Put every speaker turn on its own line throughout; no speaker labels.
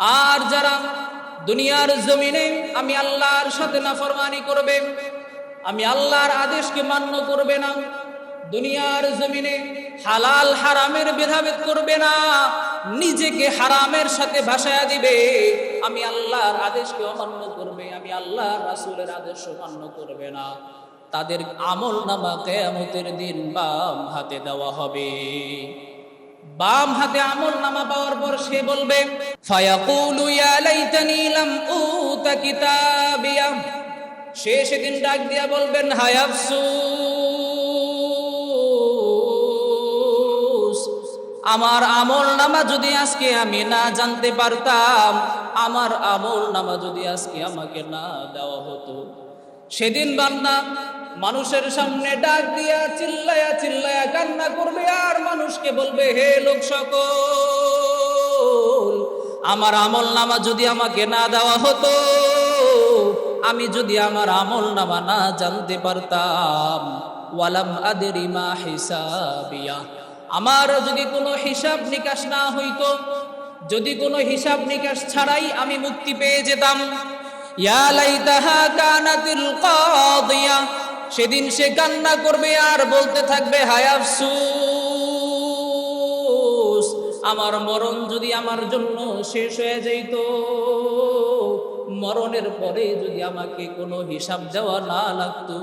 আর যারা দুনিয়ার জমিনে আমি আল্লাহর সাথে নাফরমানি করবে, আমি আল্লাহর আদেশকে মান্য করবে না, দুনিয়ার জমিনে হালাল হারামের ভেদাভেদ করবে না, নিজেকে হারামের সাথে ভাসায়া দিবে, আমি আল্লাহর আদেশকে অমান্য করবে, আমি আল্লাহর রাসূলের আদেশ অমান্য করবে না। তাদের আমল নামা কেয়ামতের দিন বাম হাতে দেওয়া হবে। বাম হাতে আমল নামা পাওয়ার পর সে বলবে, ফায়াকুলু ইয়া লাম উতা কিতাবিয়া। সে সেদিন ডাক দিয়া বলবেন, হায় আফসোস, আমার আমল নামা যদি আজকে আমি না জানতে পারতাম, আমার আমল নামা যদি আজকে আমাকে না দেওয়া হতো। সেদিন বান্দা মানুষের সামনে ডাক দিয়া চিল্লায়া চিল্লায়া কান্না করবে আর মানুষকে বলবে, হে লোক সকল, আমার আমল নামা যদি আমাকে না দেওয়া হতো, আমি যদি আমার আমল নামা না জানতে পারতাম। ওয়ালাম আদেরিমা হিসাবিয়া। আমার যদি কোনো হিসাব নিকাশ না হইতো, যদি কোনো হিসাব নিকাশ ছাড়াই আমি মুক্তি পেয়ে যেতাম। ইয়া লাইতাহা কানাতিল কাদিয়া। সেদিন সে কান্না করবে আর বলতে থাকবে, হায় আমার মরণ যদি আমার জন্য শেষ হয়ে যাইত মরণের পরে যদি আমাকে কোনো হিসাব দেওয়া না লাগতো।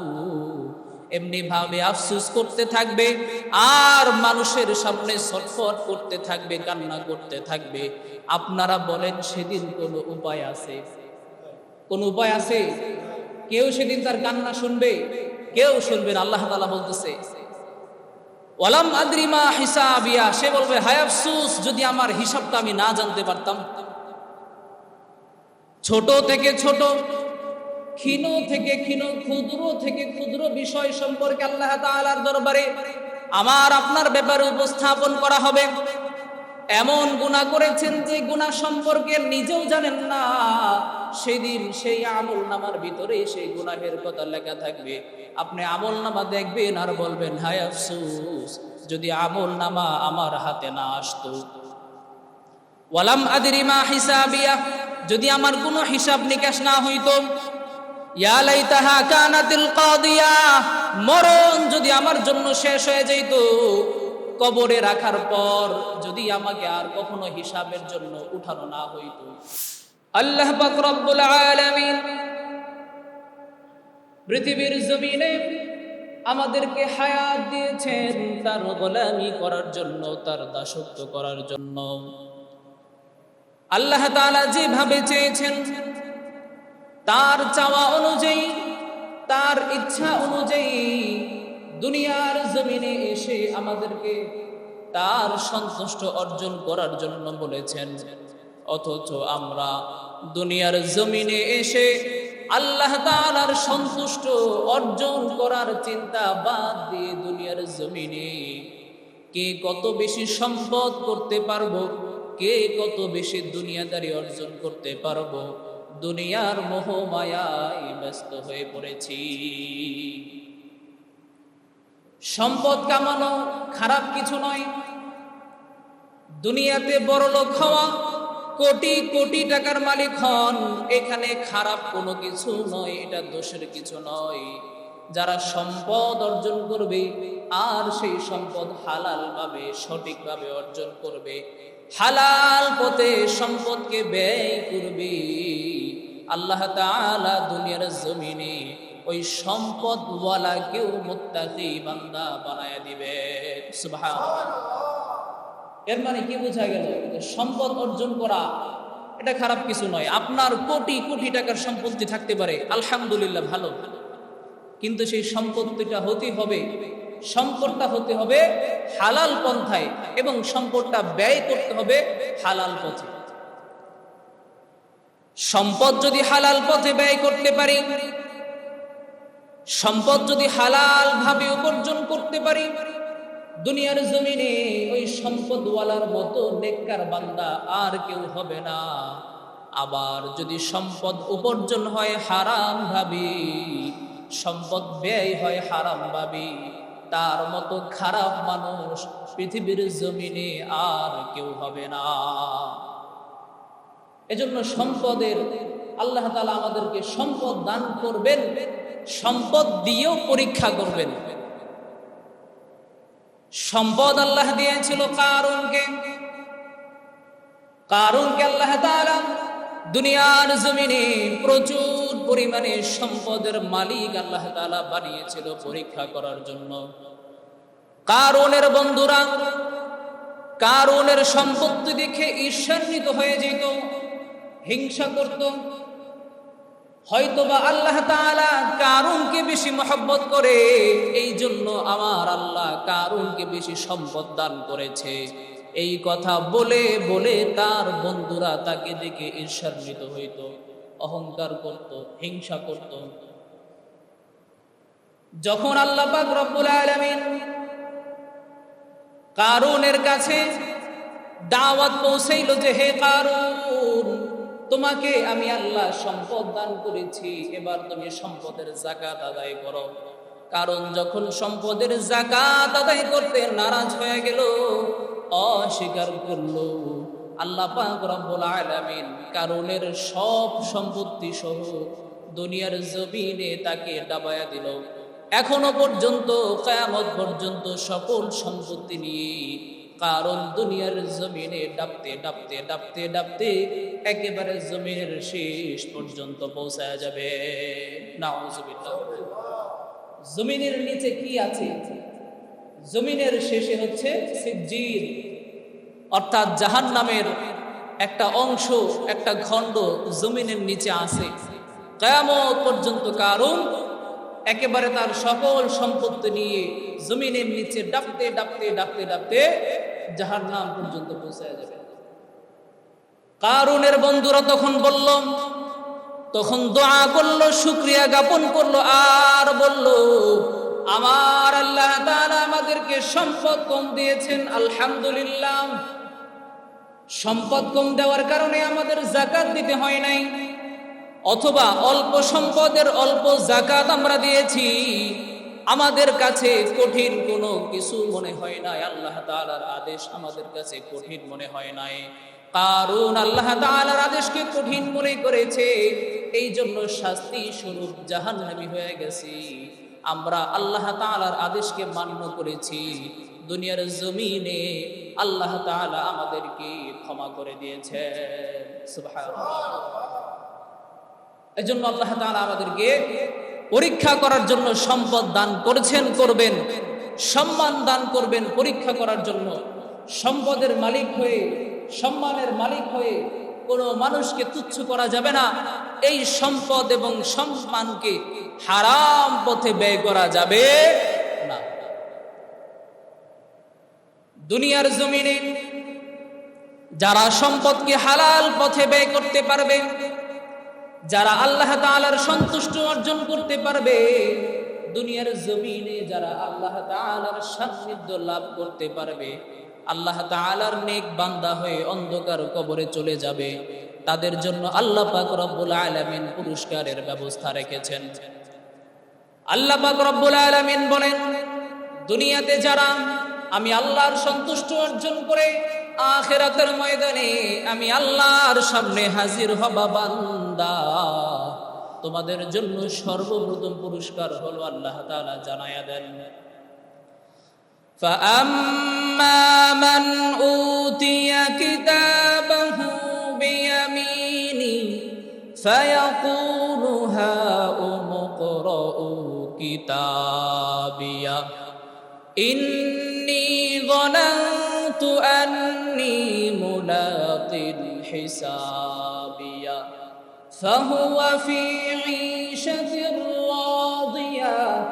এমনি ভাবে আফসুস করতে থাকবে আর মানুষের সামনে ছটফট করতে থাকবে, কান্না করতে থাকবে। আপনারা বলেন, সেদিন কোনো উপায় আছে? কোন উপায় আছে? কেউ সেদিন তার কান্না শুনবে? কেউ শুনবে না, আল্লাহ তালা বলতেছে, ওয়ালাম আদ্রিমা হিসাবিয়া সে বলবে, হায় আফসুস, যদি আমার হিসাবটা আমি না জানতে পারতাম। ছোট থেকে ছোট, ক্ষীণ থেকে ক্ষীণ, ক্ষুদ্র থেকে ক্ষুদ্র বিষয় সম্পর্কে আল্লাহ তাআলার দরবারে আমার আপনার ব্যাপারে উপস্থাপন করা হবে। এমন গুণা করেছেন যে গুণা সম্পর্কে নিজেও জানেন না। সেদিন সেই আমল নামার ভিতরে সেই গুনাহের কথা লেখা থাকবে। আপনি আমল নামা দেখবেন আর বলবেন, হায় আফসুস, যদি আমল নামা আমার হাতে না আসতো। ওয়ালাম আদিরিমা হিসাবিয়া, যদি আমার কোনো হিসাব নিকাশ না হইতো। মরণ যদি আমার জন্য শেষ হয়ে যেত কবরে রাখার পর যদি আমাকে আর কখনো হিসাবের জন্য উঠানো না হইতো। আল্লাহ রব্বুল আলামিন পৃথিবীর জমিনে আমাদেরকে হায়াত দিয়েছেন তার গোলামি করার জন্য, তার দাসত্ব করার জন্য। আল্লাহ তাআলা যেভাবে চেয়েছেন, তার চাওয়া অনুযায়ী, তার ইচ্ছা অনুযায়ী দুনিয়ার জমিনে এসে আমাদেরকে তার সন্তুষ্ট অর্জন করার জন্য বলেছেন। অথচ আমরা দুনিয়ার জমিনে এসে আল্লাহ তাআলার সন্তুষ্ট অর্জন করার চিন্তা বাদ দিয়ে দুনিয়ার জমিনে কে কত বেশি সম্পদ করতে পারব, কে কত বেশি দুনিয়াদারি অর্জন করতে পারব, দুনিয়ার মোহ মায়ায় ব্যস্ত হয়ে পড়েছি। সম্পদ কামানো খারাপ কিছু নয়। দুনিয়াতে বড় লোক হওয়া কোটি কোটি টাকার মালিক হন। এখানে খারাপ কোনো কিছু নয়, এটা দোষের কিছু নয়। যারা সম্পদ অর্জন করবে, আর সেই সম্পদ হালাল ভাবে সঠিকভাবে অর্জন করবে, হালাল পথে সম্পদকে ব্যয় করবে। আল্লাহ তাআলা দুনিয়ার জমিনে ওই সম্পদ ওয়ালা কেউ মুত্তাকি বান্দা বানায় দিবে সুবহানাল্লাহ। এর মানে কি বোঝা গেল? সম্পদ অর্জন করা, এটা খারাপ কিছু নয়। আপনার কোটি কোটি টাকার সম্পত্তি থাকতে পারে। আলহামদুলিল্লাহ, ভালো। কিন্তু সেই সম্পত্তিটা হতে হবে, সম্পদটা হতে হবে হালাল পন্থায় এবং সম্পদটা ব্যয় করতে হবে হালাল পথে। সম্পদ যদি হালাল পথে ব্যয় করতে পারি, সম্পদ যদি হালাল ভাবে উপার্জন করতে পারি দুনিয়ার জমিনে ওই সম্পদওয়ালার মতো নেককার বান্দা আর কেউ হবে না। আবার যদি সম্পদ উপার্জন হয়, হারাম ভাবি। সম্পদ ব্যয় হয়, হারাম ভাবি। তার মতো খারাপ মানুষ পৃথিবীর জমিনে আর কেউ হবে না। এজন্য সম্পদের, আল্লাহ তালা আমাদেরকে সম্পদ দান করবেন, সম্পদ দিয়েও পরীক্ষা করবেন। সম্পদ আল্লাহ দিয়েছিল কারণকে কারণকে আল্লাহ তাআলা দুনিয়ার জমিনে প্রচুর পরিমাণে সম্পদের মালিক আল্লাহ তাআলা বানিয়েছিল পরীক্ষা করার জন্য। কারণের বন্ধুরা কারণের সম্পত্তি দেখে ঈর্ষান্বিত হয়ে যেত, হিংসা করত হয়তোবা আল্লাহ তাআলা কারুনকে বেশি মহব্বত করে এই জন্য আমার আল্লাহ কারুনকে বেশি সম্পদ দান করেছে। এই কথা বলে বলে তার বন্ধুরা তাকে দেখে ঈর্ষান্বিত হইত, অহংকার করত, হিংসা করত। যখন আল্লাহ পাক কারুনের কাছে দাওয়াত পৌঁছাইল যে, হে কারুন তোমাকে আমি আল্লাহ সম্পদ দান করেছি, এবার তুমি সম্পদের জাকাত আদায় করো। কারণ যখন সম্পদের জাকাত আদায় করতে নারাজ হয়ে গেল, অস্বীকার করল, আল্লাহ রব্বুল কারণের সব সম্পত্তি সহ দুনিয়ার জমিনে তাকে ডাবায়া দিল। এখনও পর্যন্ত, কায়ামত পর্যন্ত সকল সম্পত্তি নিয়ে কারণ দুনিয়ার জমিনে ডাবতে ডাবতে ডাবতে ডাবতে একেবারে জমিনের শেষ পর্যন্ত পৌঁছায় যাবে। জমিনের নিচে কি আছে? জমিনের শেষে হচ্ছে সিজ্জির অর্থাৎ জাহান নামের একটা অংশ, একটা খণ্ড জমিনের নিচে আছে। কেয়ামত পর্যন্ত কারণ একেবারে তার সকল সম্পত্তি নিয়ে জমিনের নিচে ডাবতে ডাবতে ডাবতে ডাবতে জাহার নাম পর্যন্ত পৌঁছায় যাবে। কারুনের বন্ধুরা তখন বলল, তখন দোয়া করল, শুক্রিয়া জ্ঞাপন করল, আর বলল, আমার আল্লাহ তাআলা আমাদেরকে সম্পদ কম দিয়েছেন, আলহামদুলিল্লাহ। সম্পদ কম দেওয়ার কারণে আমাদের জাকাত দিতে হয় নাই, অথবা অল্প সম্পদের অল্প জাকাত আমরা দিয়েছি। আমাদের কাছে কঠিন কোনো কিছু মনে হয় নাই। আল্লাহ তাআলার আদেশ আমাদের কাছে কঠিন মনে হয় নাই। কারণ আল্লাহ তাআলার আদেশকে কঠিন মনে করেছে। এই জন্য শাস্তি স্বরূপ জাহান্নামী হয়ে গেছি। আমরা আল্লাহ তাআলার আদেশকে মান্য করেছি। দুনিয়ার জমিনে আল্লাহ তাআলা আমাদেরকে ক্ষমা করে দিয়েছে। সুবহানাল্লাহ। এজন্য আল্লাহ তাআলা আমাদেরকে পরীক্ষা করার জন্য সম্পদ দান করেছেন, করবেন। সম্মান দান করবেন পরীক্ষা করার জন্য। সম্পদের মালিক হয়ে, সম্মানের মালিক হয়ে কোনো মানুষকে তুচ্ছ করা যাবে না। এই সম্পদ এবং সম্মানকে হারাম পথে ব্যয় করা যাবে না। দুনিয়ার জমিনে যারা সম্পদকে হালাল পথে ব্যয় করতে পারবে যারা আল্লাহ তাআলার সন্তুষ্ট অর্জন করতে পারবে, দুনিয়ার জমিনে যারা আল্লাহ তাআলার সান্নিধ্য লাভ করতে পারবে, আল্লাহ তাআলার নেক বান্দা হয়ে অন্ধকার কবরে চলে যাবে। তাদের জন্য আল্লাহ পাক রব্বুল আলামিন পুরস্কারের ব্যবস্থা রেখেছেন। আল্লাহ পাক রব্বুল আলামিন বলেন, দুনিয়াতে যারা আমি আল্লাহর সন্তুষ্ট অর্জন করে আখেরাতের ময়দানে আমি আল্লাহর সামনে হাজির হবা বান্দা তোমাদের জন্য সর্বপ্রথম পুরস্কার হলো আল্লাহ তাআলা জানায়া দেন فأما من أوتي كتابه بيمينه فيقول هاؤم اقرءوا كتابيه إني ظننت أني ملاق حسابيه فهو في عيشة راضية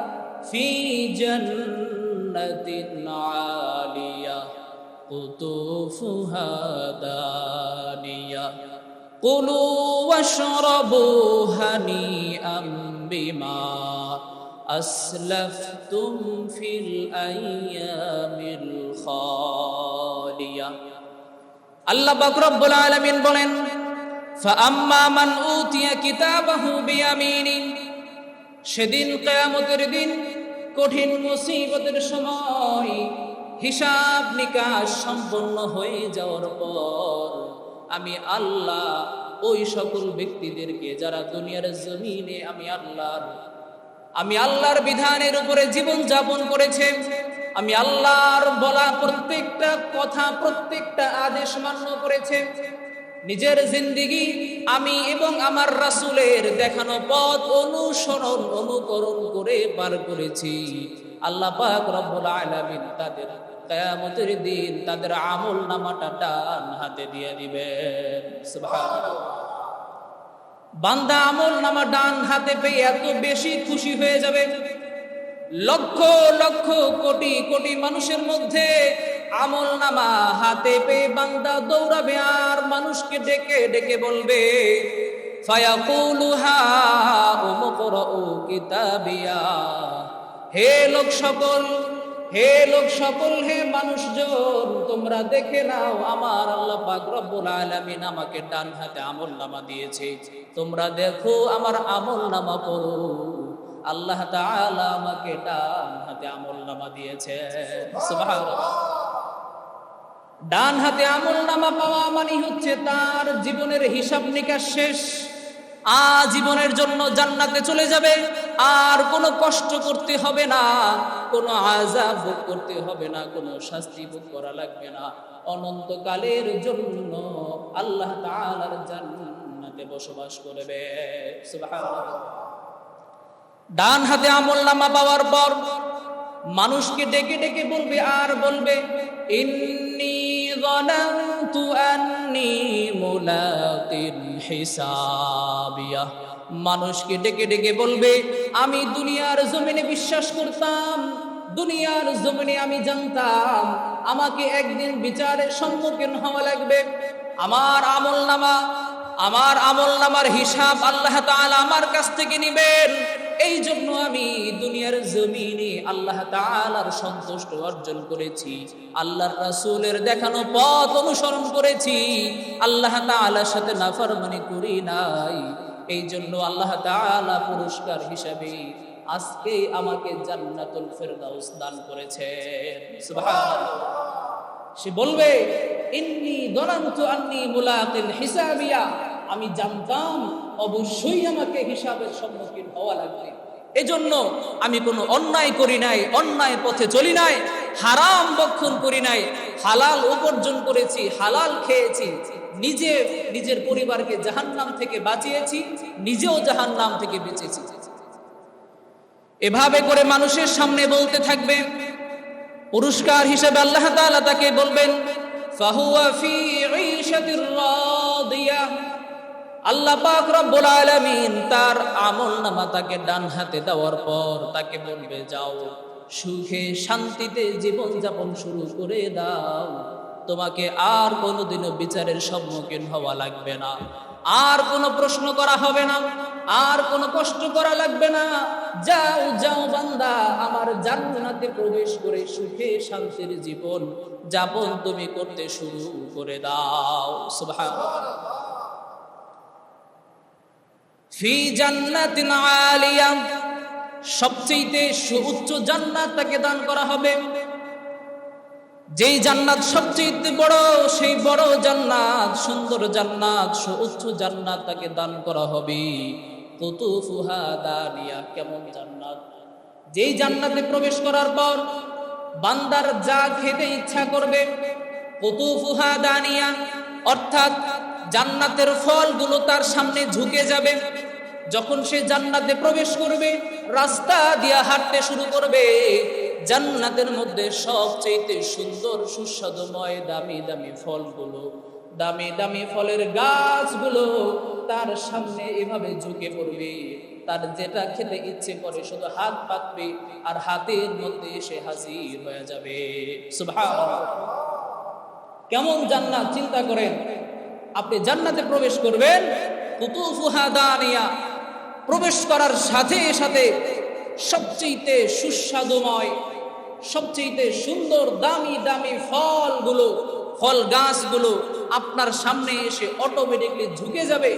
في جنة عالية قطوفها دانية كلوا واشربوا هنيئا بما أسلفتم في الأيام الخالية আল্লাহ পাক রব্বুল আলামিন বলেন ফাআম্মা মান উতিয়া কিতাবাহু বিয়ামিনি সেদিন কিয়ামতের দিন কঠিন মুসিবতের সময় হিসাব নিকাশ সম্পন্ন হয়ে যাওয়ার পর আমি আল্লাহ ওই সকল ব্যক্তিদেরকে যারা দুনিয়ার জমিনে আমি আল্লাহর আমি আল্লাহর বিধানের উপরে জীবন যাপন করেছে। আমি আল্লাহর বলা প্রত্যেকটা কথা, প্রত্যেকটা আদেশ মান্য করেছে। নিজের জিন্দিগি আমি এবং আমার রাসুলের দেখানো পথ অনুসরণ, অনুকরণ করে পার করেছি। আল্লাহ পাক রব্বুল আলামিন তাদের কিয়ামতের দিন তাদের আমল নামাটা ডান হাতে দিয়ে দিবেন। সুবহানাল্লাহ। বান্দা আমল নামা ডান হাতে পেয়ে এত বেশি খুশি হয়ে যাবে। লক্ষ লক্ষ, কোটি কোটি মানুষের মধ্যে আমল নামা হাতে পেয়ে বান্দা দৌড়াবে আর মানুষকে ডেকে ডেকে বলবে হে লোক সকল হে লোক সকল, হে মানুষজন, তোমরা দেখে নাও, আমার আল্লাহ পাক রব্বুল আলামিন আমাকে ডান হাতে আমল নামা দিয়েছে। তোমরা দেখো, আমার আমল নামা পড়ো। আল্লাহ তাআলা আমাকে ডান হাতে আমল নামা দিয়েছে। ডান হাতে আমল নামা পাওয়া মানে হচ্ছে তার জীবনের হিসাব নিকাশ শেষ। আজীবনের জন্য জান্নাতে চলে যাবে, আর কোনো কষ্ট করতে হবে না। কোনো আজাব ভোগ করতে হবে না কোনো শাস্তি ভোগ করা লাগবে না অনন্তকালের জন্য আল্লাহ তাআলার জান্নাতে বসবাস করবে সুবহানাল্লাহ ডান হাতে আমল নামা পাওয়ার পর মানুষকে ডেকে ডেকে বলবে আর বলবে ইন্নি ظننت أني ملاق হিসাবিয়া মানুষকে ডেকে ডেকে বলবে আমি দুনিয়ার জমিনে বিশ্বাস করতাম দুনিয়ার জমিনে আমি জানতাম, আমাকে একদিন বিচারের সম্মুখীন হওয়া লাগবে। আমার আমল নামা, আমার আমল নামার হিসাব আল্লাহ তাআলা আমার কাছ থেকে নেবেন। এই জন্য আমি দুনিয়ার জমিনে আল্লাহ তাআলার সন্তুষ্ট অর্জন করেছি, আল্লাহর রাসূলের দেখানো পথ অনুসরণ করেছি। আল্লাহ তাআলার সাথে নাফরমানি করি নাই এই জন্য আল্লাহ তাআলা পুরস্কার হিসাবে আজকে আমাকে জান্নাতুল ফেরদাউস দান করেছেন। সে বলবে, ইন্নি দনান্তু আন্নি মুলাকিল হিসাবিয়া। আমি জানতাম অবশ্যই আমাকে হিসাবের সম্মুখীন হওয়া লাগবে। এজন্য আমি কোনো অন্যায় করি নাই, অন্যায় পথে চলি নাই, হারাম বক্ষণ করি নাই, হালাল উপার্জন করেছি, হালাল খেয়েছি, নিজে, নিজের পরিবারকে জাহান্নাম থেকে বাঁচিয়েছি, নিজেও জাহান্নাম থেকে বেঁচেছি। এভাবে করে মানুষের সামনে বলতে থাকবে। পুরস্কার হিসেবে আল্লাহ তাআলা তাকে বলবেন আল্লাহ পাক রব্বুল আলামিন তার আমলনামা তাকে ডান হাতে দেওয়ার পর তাকে বলবে, যাও সুখে শান্তিতে জীবন যাপন শুরু করে দাও। তোমাকে আর কোনোদিনও বিচারের সম্মুখীন হওয়া লাগবে না। আর কোনো প্রশ্ন করা হবে না, আর কোনো কষ্ট করা লাগবে না। যাও যাও বান্দা, আমার জান্নাতে প্রবেশ করে সুখে শান্তির জীবন যাপন তুমি করতে শুরু করে দাও। ফি জান্নাতিন আলিয়া সবচেয়ে সুউচ্চ জান্নাত তাকে দান করা হবে। যেই জান্নাত সবচেয়ে বড়, সেই বড় জান্নাত, সুন্দর জান্নাত সুউচ্চ জান্নাত তাকে দান করা হবে। কুতুফুহা দানিয়া, কেমন জান্নাত? যেই জান্নাতে প্রবেশ করার পর বান্দার যা খেতে ইচ্ছা করবে, কুতুফুহা দানিয়া, অর্থাৎ জান্নাতের ফলগুলো তার সামনে ঝুঁকে যাবে। যখন সে জান্নাতে প্রবেশ করবে, রাস্তা দিয়া হাঁটতে শুরু করবে। জান্নাতের মধ্যে সবচেয়ে সুন্দর সুস্বাদুময় দামি দামি ফলগুলো, দামি দামি ফলের গাছগুলো তার সামনে এভাবে ঝুঁকে পড়বে। তার যেটা খেতে ইচ্ছে করে শুধু হাত পাতবে আর হাতের মধ্যে এসে হাজির হয়ে যাবে। কেমন জান্নাত, চিন্তা করেন। আপনি জান্নাতে প্রবেশ করবেন প্রবেশ করার সাথে সাথে সবচেয়ে সুস্বাদুময় সবচেয়ে সুন্দর, দামি দামি ফলগুলো, ফল গাছগুলো আপনার সামনে এসে অটোমেটিকলি ঝুঁকে যাবে।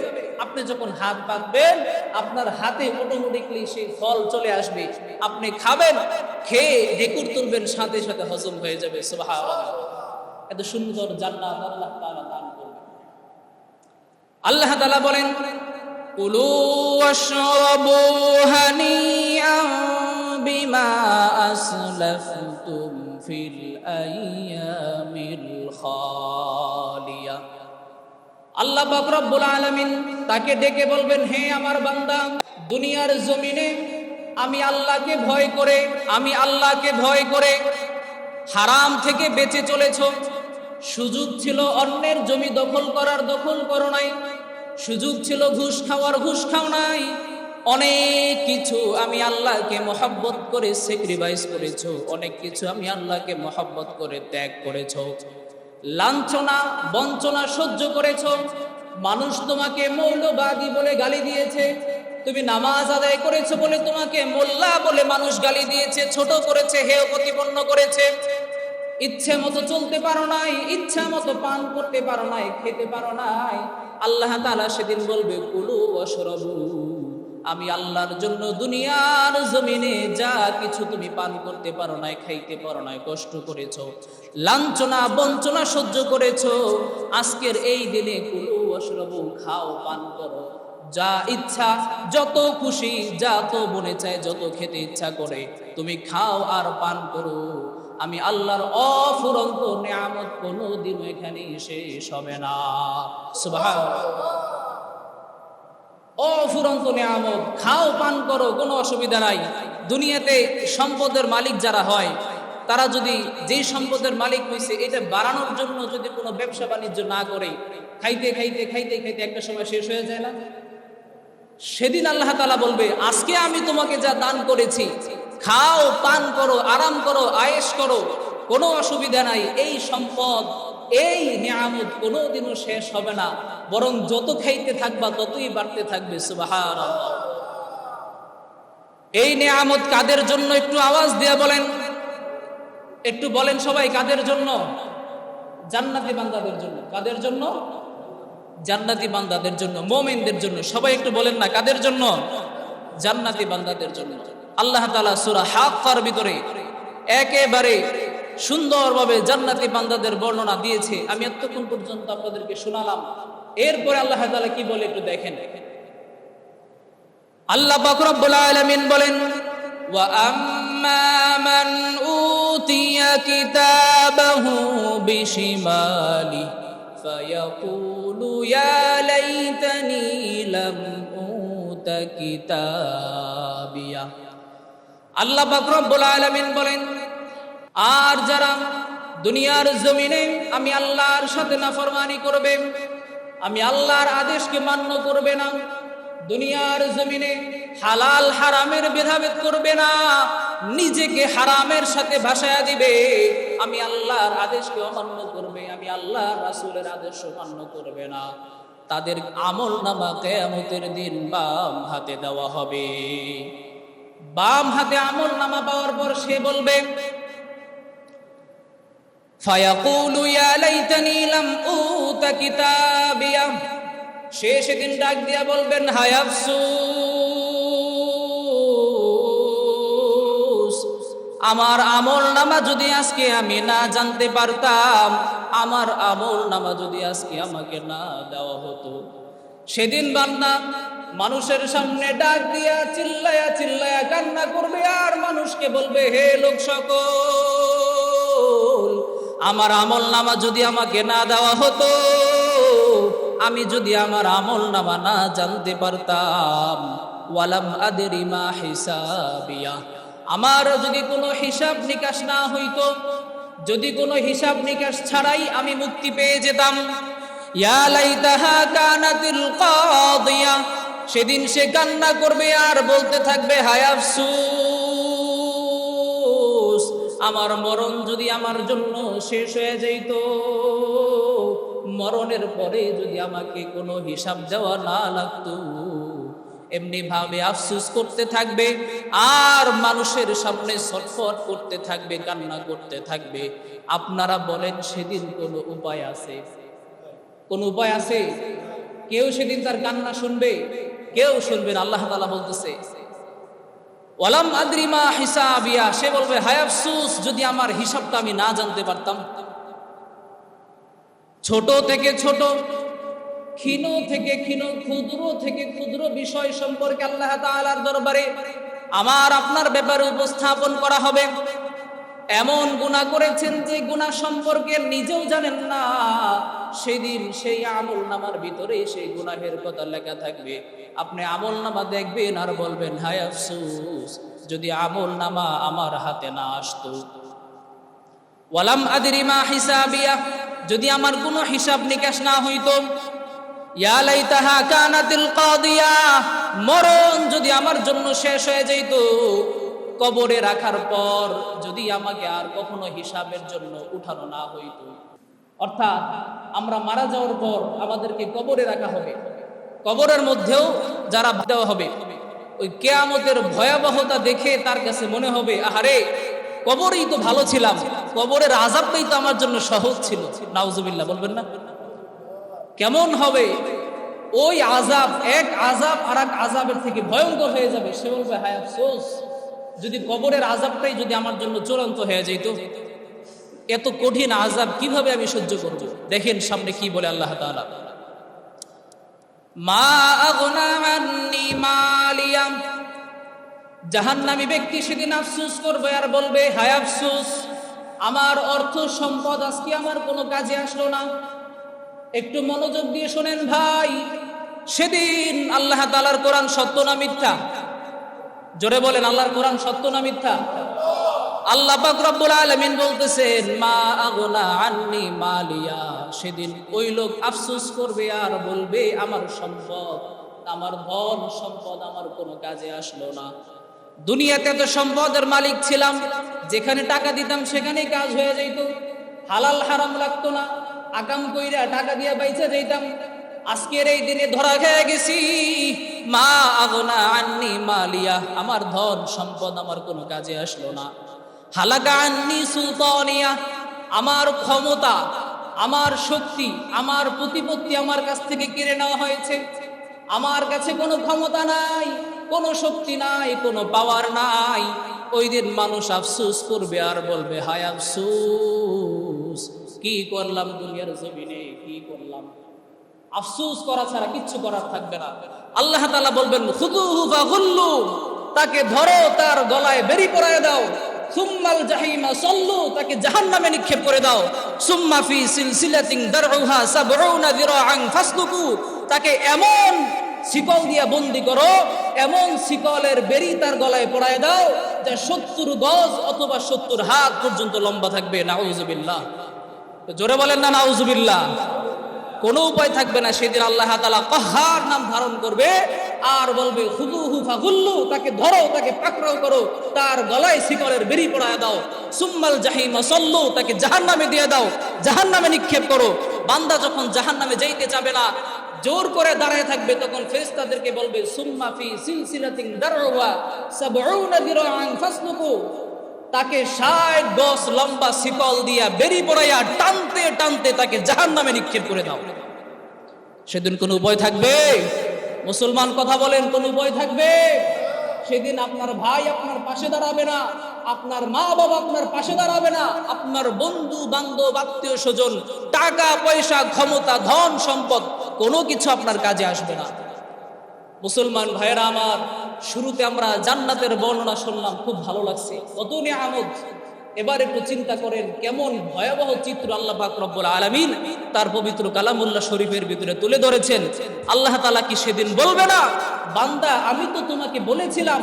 আপনি যখন হাত পাতবেন আপনার হাতে অটোমেটিকলি সেই ফল চলে আসবে। আপনি খাবেন, খেয়ে ঢেকুর তুলবেন, সাথে সাথে হজম হয়ে যাবে। এত সুন্দর জান্নাত আল্লাহ তালা দান করবে আল্লাহ তালা বলেন কুলু ওয়াশরাবু হানিআন বিমা আসলাফতুম ফিল আইয়ামিল খালিয়া। আল্লাহ পাক রব্বুল আলামিন তাকে ডেকে বলবেন, হে আমার বান্দা, দুনিয়ার জমিনে আমি আল্লাহকে ভয় করে, আমি আল্লাহকে ভয় করে হারাম থেকে বেঁচে চলেছ। সুযোগ ছিল অন্যের জমি দখল করার, দখল করো নাই। সুযোগ ছিল, ঘুষ খাওয়ার ঘুষ খাও নাই। অনেক কিছু আমি আল্লাহকে মহাব্বত করে স্যাক্রিফাইস করেছ। অনেক কিছু আমি আল্লাহকে মহাব্বত করে ত্যাগ করেছ। লাঞ্ছনা, বঞ্চনা সহ্য করেছ। মানুষ তোমাকে মৌলবাদী বলে গালি দিয়েছে। তুমি নামাজ আদায় করেছ বলে তোমাকে মোল্লা বলে মানুষ গালি দিয়েছে। ছোট করেছে, হেয় প্রতিপন্ন করেছে। ইচ্ছে মতো চলতে পারো নাই ইচ্ছা মতো পান করতে পারো নাই, খেতে পারো নাই। আল্লাহ তালা সেদিন বলবে, কুলু অসরবু আমি আল্লাহর জন্য দুনিয়ার জমিনে যা কিছু তুমি পান করতে পারো নাই, খাইতে পারো নাই, কষ্ট করেছ, লাঞ্ছনা, বঞ্চনা সহ্য করেছ, আজকের এই দিনে কুলু অসরবু খাও, পান করো, যা ইচ্ছা, যত খুশি, যা তো মনে চায়, যত খেতে ইচ্ছা করে, তুমি খাও আর পান করো। আমি আল্লাহর অফুরন্ত নিয়ামত কোনো দিন এখানে শেষ হবে না। অফুরন্ত নিয়ামত, খাও, পান করো, কোনো অসুবিধা নাই। দুনিয়াতে সম্পদের মালিক যারা হয়, তারা যদি যেই সম্পদের মালিক হয়েছে এটা বাড়ানোর জন্য যদি কোনো ব্যবসা বাণিজ্য না করে, খাইতে খাইতে খাইতে খাইতে একটা সময় শেষ হয়ে যায় না? সেদিন আল্লাহ তালা বলবে, আজকে আমি তোমাকে যা দান করেছি খাও, পান করো, আরাম করো আয়েস করো, কোনো অসুবিধা নাই। এই সম্পদ, এই নিয়ামত কোনোদিনও শেষ হবে না। বরং যত খাইতে থাকবা, ততই বাড়তে থাকবে সুবাহার এই নিয়ামত কাদের জন্য? একটু আওয়াজ দিয়ে বলেন। একটু বলেন সবাই, কাদের জন্য? জান্নাতি বান্দাদের জন্য। কাদের জন্য? জান্নাতি বান্দাদের জন্য, মোমেনদের জন্য। সবাই একটু বলেন না, কাদের জন্য? জান্নাতি বান্দাদের জন্য। আল্লাহ তালা সুরা হাক্কার ভিতরে একেবারে সুন্দরভাবে জান্নাতি বান্দাদের বর্ণনা দিয়েছে আমি এতক্ষণ পর্যন্ত আপনাদেরকে শোনালাম এরপরে আল্লাহ তালা কি বলে একটু দেখেন আল্লাহ বাকরবুল আলমিন বলেন وأما من أوتي كتابه بشماله فيقول يا ليتني لم أوت كتابيه আল্লাহ বাকরবুল আলমিন বলেন, আর যারা দুনিয়ার জমিনে আমি আল্লাহর সাথে নাফরমানি করবে, আমি আল্লাহর আদেশকে মান্য করবে না, দুনিয়ার জমিনে হালাল হারামের ভেদাভেদ করবে না, নিজেকে হারামের সাথে ভাসায়া দিবে, আমি আল্লাহর আদেশকে অমান্য করবে, আমি আল্লাহর রাসূলের আদেশ অমান্য করবে না। তাদের আমল নামা কেয়ামতের দিন বাম হাতে দেওয়া হবে। বাম হাতে আমল নামা পাওয়ার পর সে বলবে সে সেদিন ডাক দিয়া বলবেন, হায় আফসোস, আমার আমল নামা যদি আজকে আমি না জানতে পারতাম, আমার আমল নামা যদি আজকে আমাকে না দেওয়া হতো। সেদিন বান্দা মানুষের সামনে ডাক দিয়া চিল্লায়া চিল্লায়া কান্না করবে, আর মানুষকে বলবে, হে লোক সকল, আমার আমল নামা যদি আমাকে না দেওয়া হতো, আমি যদি আমার আমল নামা না জানতে পারতাম। ওয়ালাম আদেরিমা হিসাবিয়া। আমার যদি কোনো হিসাব নিকাশ না হইতো, যদি কোনো হিসাব নিকাশ ছাড়াই আমি মুক্তি পেয়ে যেতাম। ইয়া লাইতাহা কানাতিল কাদিয়া। সেদিন সে কান্না করবে আর বলতে থাকবে, হায় আফসোস, আমার মরণ যদি আমার জন্য শেষ হয়ে যাইত, মরণের পরে যদি আমাকে কোনো হিসাব দেওয়া না লাগতো, এমনি ভাবে আফসুস করতে থাকবে আর মানুষের সামনে ছটফট করতে থাকবে, কান্না করতে থাকবে। আপনারা বলেন, সেদিন কোনো উপায় আছে? কোন উপায় আছে? কেউ সেদিন তার কান্না শুনবে? কেউ শুনবে না, আল্লাহ তালা বলতেছে, ওয়ালাম আদ্রিমা সে বলবে, হায় আফসুস, যদি আমার হিসাবটা আমি না জানতে পারতাম। ছোট থেকে ছোট, ক্ষীণ থেকে ক্ষীণ, ক্ষুদ্র থেকে ক্ষুদ্র বিষয় সম্পর্কে আল্লাহ তাআলার দরবারে আমার আপনার ব্যাপারে উপস্থাপন করা হবে। এমন গুণা করেছেন যে গুণা সম্পর্কে নিজেও জানেন না। সেদিন সেই আমল নামার ভিতরে সেই গুনাহের কথা লেখা থাকবে। আপনি আমল নামা দেখবেন আর বলবেন, হায় আফসুস, যদি আমল নামা আমার হাতে না আসতো। ওয়ালাম আদিরিমা হিসাবিয়া, যদি আমার কোনো হিসাব নিকাশ না হইতো। মরণ যদি আমার জন্য শেষ হয়ে যাইত, কবরে রাখার পর যদি আমাকে আর কখনো হিসাবের জন্য উঠানো না হইতো। অর্থাৎ আমরা মারা যাওয়ার পর আমাদেরকে কবরে রাখা হবে। কবরের মধ্যেও যারা দেওয়া হবে, ওই কেয়ামতের ভয়াবহতা দেখে তার কাছে মনে হবে, আহারে, কবরেই তো ভালো ছিলাম, কবরের আজাবটাই তো আমার জন্য সহজ ছিল। নাউজুবিল্লাহ, বলবেন না? কেমন হবে? ওই আজাব এক আজাব আর এক আজাবের থেকে ভয়ঙ্কর হয়ে যাবে। সে বলবে, হায় আফসোস, যদি কবরের আজাবটাই যদি আমার জন্য চূড়ান্ত হয়ে যেত এত কঠিন আজাব কীভাবে আমি সহ্য করব? দেখেন সামনে কি বলে আল্লাহ তাআলা। মা জাহান্নামী ব্যক্তি সেদিন আফসোস করবে আর বলবে, হায় আফসোস, আমার অর্থ সম্পদ আজকে আমার কোনো কাজে আসলো না। একটু মনোযোগ দিয়ে শোনেন ভাই, সেদিন আল্লাহ তালার কোরআন সত্য না মিথ্যা? জোরে বলেন, আল্লাহর কোরআন সত্য না মিথ্যা? আল্লাহ পাক রব্বুল আলামিন বলতেছেন, মা আগনা আন্নি মালিয়া। সেদিন ওই লোক আফসোস করবে আর বলবে, আমার সম্পদ, আমার ধন সম্পদ আমার কোনো কাজে আসলো না। দুনিয়াতে তো সম্পদের মালিক ছিলাম, যেখানে টাকা দিতাম সেখানেই কাজ হয়ে যাইত। হালাল হারাম লাগতো না আকাম কইরা টাকা দিয়ে বাইচা যাইতাম। আজকের এই দিনে ধরা খেয়ে গেছি, মা আগনা আন্নি মালিয়া, আমার ধন সম্পদ আমার কোনো কাজে আসলো না। আমার ক্ষমতা, আমার শক্তি, আমার প্রতিপত্তি আমার কাছ থেকে কেড়ে নেওয়া হয়েছে। আমার কাছে কোনো ক্ষমতা নাই, কোনো শক্তি নাই, কোনো পাওয়ার নাই। ওই দিন মানুষ আফসুস করবে আর বলবে, হায় আফসুস, কি করলাম দুনিয়ার জমিনে, কি করলাম? আফসুস করা ছাড়া কিচ্ছু করার থাকবে না। আল্লাহ তাআলা বলবেন, খুদুহু ফাগুল্লু, তাকে ধরো, তার গলায় বেরি পরায় দাও। সুম্মাল জাহিমা, সল্লু, তাকে জাহান্নামে নিক্ষেপ করে দাও। সুম্মা ফি সিলসিলাতিন দারউহা সাবউনা যিরাআন ফাসলুকু, তাকে এমন শিকল দিয়া বন্দি করো, এমন শিকলের বেরি তার গলায় পরায় দাও, যা সত্তর গজ অথবা সত্তর হাত পর্যন্ত লম্বা থাকবে। নাউজুবিল্লাহ। তো জোরে বলেন না, নাউজুবিল্লাহ। কোনো উপায় থাকবে না, সেদিন আল্লাহ তালা কহার নাম ধারণ করবে। আর বলবে, হুদু হুফা গুল্লু তাকে ধরো, তাকে পাকড়াও করো, তার গলায় শিকলের বেরি পড়ায় দাও। সুম্মাল জাহিমা সল্লু, তাকে জাহান নামে দিয়ে দাও। জাহান নামে নিক্ষেপ করো। বান্দা যখন জাহান নামে যাইতে যাবে না, জোর করে দাঁড়ায় থাকবে, তখন ফেরেশতাদেরকে বলবে, সুম্মা ফি সিলসিলাতিন দারওয়া সাবউনা দিরাআন ফাসলুকু। তাকে ষাট গজ লম্বা শিকল দিয়া বেরি পড়াইয়া টানতে টানতে তাকে জাহান নামে নিক্ষেপ করে দাও। সেদিন কোন উপায় থাকবে? মুসলমান কথা বলেন, কোন উপায় থাকবে? সেদিন আপনার ভাই আপনার পাশে দাঁড়াবে না, আপনার মা বাবা আপনার পাশে দাঁড়াবে না, আপনার বন্ধু, বান্ধব, আত্মীয় স্বজন, টাকা, পয়সা, ক্ষমতা, ধন, সম্পদ, কোনো কিছু আপনার কাজে আসবে না। মুসলমান ভাইয়েরা আমার, শুরুতে আমরা জান্নাতের বর্ণনা শুনলাম, খুব ভালো লাগছে। কত নিয়ামত। এবার একটু চিন্তা করেন, কেমন ভয়াবহ চিত্র আল্লাহ পাক আলামিন তার পবিত্র কালামুল্লাহ শরীফের ভিতরে তুলে ধরেছেন। আল্লাহ তালা কি সেদিন বলবে না? বান্দা, আমি তো তোমাকে বলেছিলাম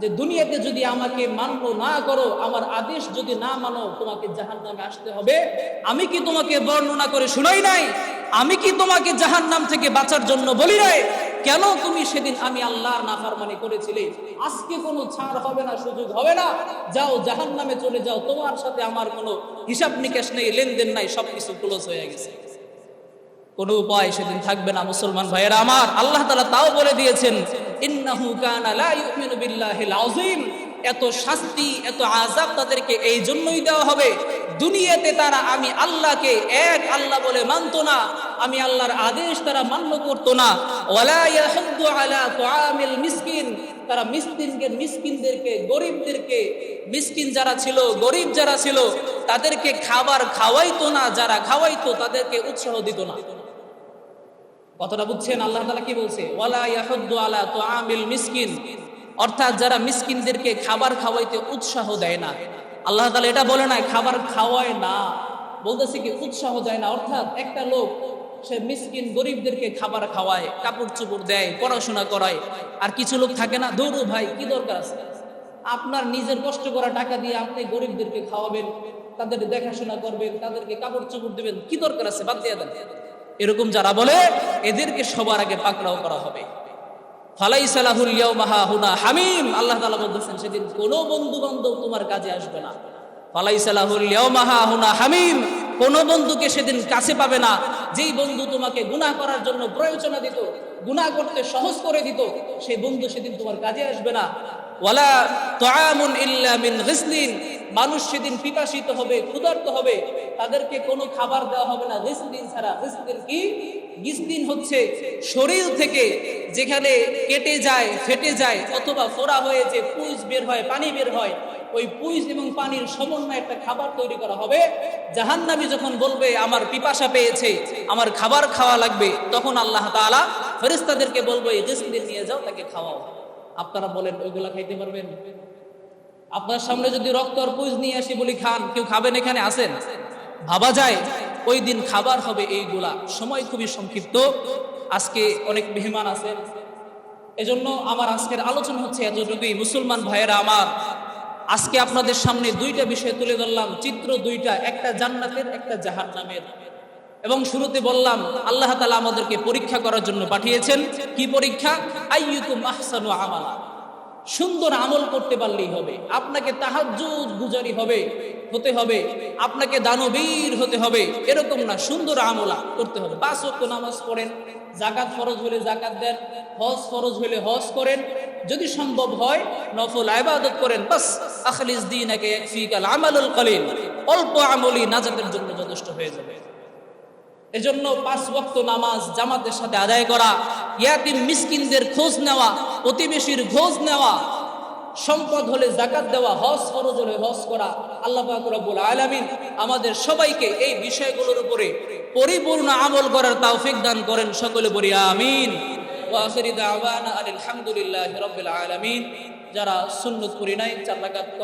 যে দুনিয়াতে যদি আমাকে মান্য না করো, আমার আদেশ যদি না মানো, তোমাকে জাহান্নামে আসতে হবে। আমি কি তোমাকে বর্ণনা করে শুনাই নাই? আমি কি তোমাকে জাহান্নাম থেকে বাঁচার জন্য বলি নাই? কেন তুমি সেদিন আমি আল্লাহর নাফরমানি করেছিলে? আজকে কোনো ছাড় হবে না, সুযোগ হবে না। যাও, জাহান্নামে চলে যাও। তোমার সাথে আমার কোনো হিসাব নিকাশ নেই, লেনদেন নাই, সবকিছু ক্লোজ হয়ে গেছে। কোনো উপায় সেদিন থাকবে না, মুসলমান ভাইয়েরা আমার। আল্লাহ তালা তাও বলে দিয়েছেন, ইন্নাহু কানা লা ইউমিনু বিল্লাহিল আযীম। এত শাস্তি, এত আযাব তাদেরকে এই জন্যই দেওয়া হবে দুনিয়াতে তারা, আমি আল্লাহকে এক আল্লাহ বলে মানতো না, আমি আল্লাহর আদেশ তারা মান্য করতো না। তারা মিসকিনকে, মিসকিনদেরকে, গরিবদেরকে, মিসকিন যারা ছিল, গরিব যারা ছিল, তাদেরকে খাবার খাওয়াইতো না, যারা খাওয়াইতো তাদেরকে উৎসাহ দিত না। কথাটা বুঝছেন? আল্লাহ তালা কি বলছে? আলা তুআমিল মিসকিন, অর্থাৎ যারা মিসকিনদেরকে খাবার খাওয়াইতে উৎসাহ দেয় না। আল্লাহ তালা এটা বলে না খাবার খাওয়ায় না। বলতেছে কি, উৎসাহ দেয় না। অর্থাৎ একটা লোক, সে মিসকিন গরিবদেরকে খাবার খাওয়ায়, কাপড় চোপড় দেয়, পড়াশোনা করায়। আর কিছু লোক থাকে না, দৌড়ো ভাই, কি দরকার আছে? আপনার নিজের কষ্ট করা টাকা দিয়ে আপনি গরিবদেরকে খাওয়াবেন, তাদের দেখাশোনা করবেন, তাদেরকে কাপড় চোপড় দেবেন, কি দরকার আছে? বাদ দিয়ে দেন। এরকম যারা বলে, এদেরকে সবার আগে পাকড়াও করা হবে। ইয়াউমাহা হুনা হামিম। আল্লাহ বলতেছেন, সেদিন কোনো তোমার কাজে আসবে না। হুনা হামিম। বন্ধুকে সেদিন কাছে পাবে না। যেই বন্ধু তোমাকে গুনাহ করার জন্য প্রয়োজনা দিত করতে সহজ করে দিত, সেই বন্ধু সেদিন তোমার কাজে আসবে না। মিন মানুষ সেদিন পিপাসিত হবে, ক্ষুধার্ত হবে। তাদেরকে কোনো খাবার দেওয়া হবে না। গিসলিন ছাড়া। গিসলিন কি? গিসলিন হচ্ছে শরীর থেকে, যেখানে কেটে যায়, ফেটে যায়, অথবা ফোড়া হয়ে যে পুইজ বের হয়, পানি বের হয়, ওই পুইজ এবং পানির সমন্বয়ে একটা খাবার তৈরি করা হবে। জাহান্নাবী যখন বলবে, আমার পিপাসা পেয়েছে, আমার খাবার খাওয়া লাগবে, তখন আল্লাহ তাআলা ফেরেশতাদেরকে বলবে, এই গিসলিন নিয়ে যাও, তাকে খাওয়াও। আপনারা বলেন, ওইগুলা খাইতে পারবেন? আপনার সামনে যদি রক্ত আর পুজ নিয়ে আসি বলি, খান, কেউ খাবেন এখানে? আসেন। ভাবা যায় ওই দিন খাবার হবে এইগুলা। সময় খুবই সংক্ষিপ্ত। আজকে অনেক মেহমান আছেন এজন্য আমার আজকের আলোচনা হচ্ছে এতটুকুই। মুসলমান ভাইয়েরা আমার, আজকে আপনাদের সামনে দুইটা বিষয় তুলে ধরলাম। চিত্র দুইটা, একটা জান্নাতের, একটা জাহান্নামের। এবং শুরুতে বললাম, আল্লাহ তালা আমাদেরকে পরীক্ষা করার জন্য পাঠিয়েছেন। কি পরীক্ষা? আহসানু আমালা। সুন্দর আমল করতে পারলেই হবে। আপনাকে তাহাজ্জুদ গুজারি হবে। হতে হবে, আপনাকে দানবীর হতে হবে, এরকম না, সুন্দর আমলা করতে হবে। পাঁচ ওয়াক্ত নামাজ পড়েন জাকাত ফরজ হলে জাকাত দেন, হজ ফরজ হলে হজ করেন, যদি সম্ভব হয় নফল ইবাদত করেন, বাস, আখলিস দিনাকে ইয়াকফিকাল আমালুল কলিল, অল্প আমলি নাজাতের জন্য যথেষ্ট হয়ে যাবে। এজন্য পাঁচ ওয়াক্ত নামাজ জামাতের সাথে আদায় করা, ইয়াতিম মিসকিনদের খোঁজ নেওয়া, প্রতিবেশীর খোঁজ নেওয়া সম্পদ হলে জাকাত দেওয়া, হজ ফরজ হলে হজ করা, আল্লাহ রব্বুল আলামিন আমাদের সবাইকে এই বিষয়গুলোর উপরে পরিপূর্ণ আমল করার তৌফিক দান করেন। সকলে বলি আমিন। ওয়া আখিরি দাওয়ানা আলহামদুলিল্লাহ রব্বুল আলামিন। যারা সুন্নত করি নাই, চার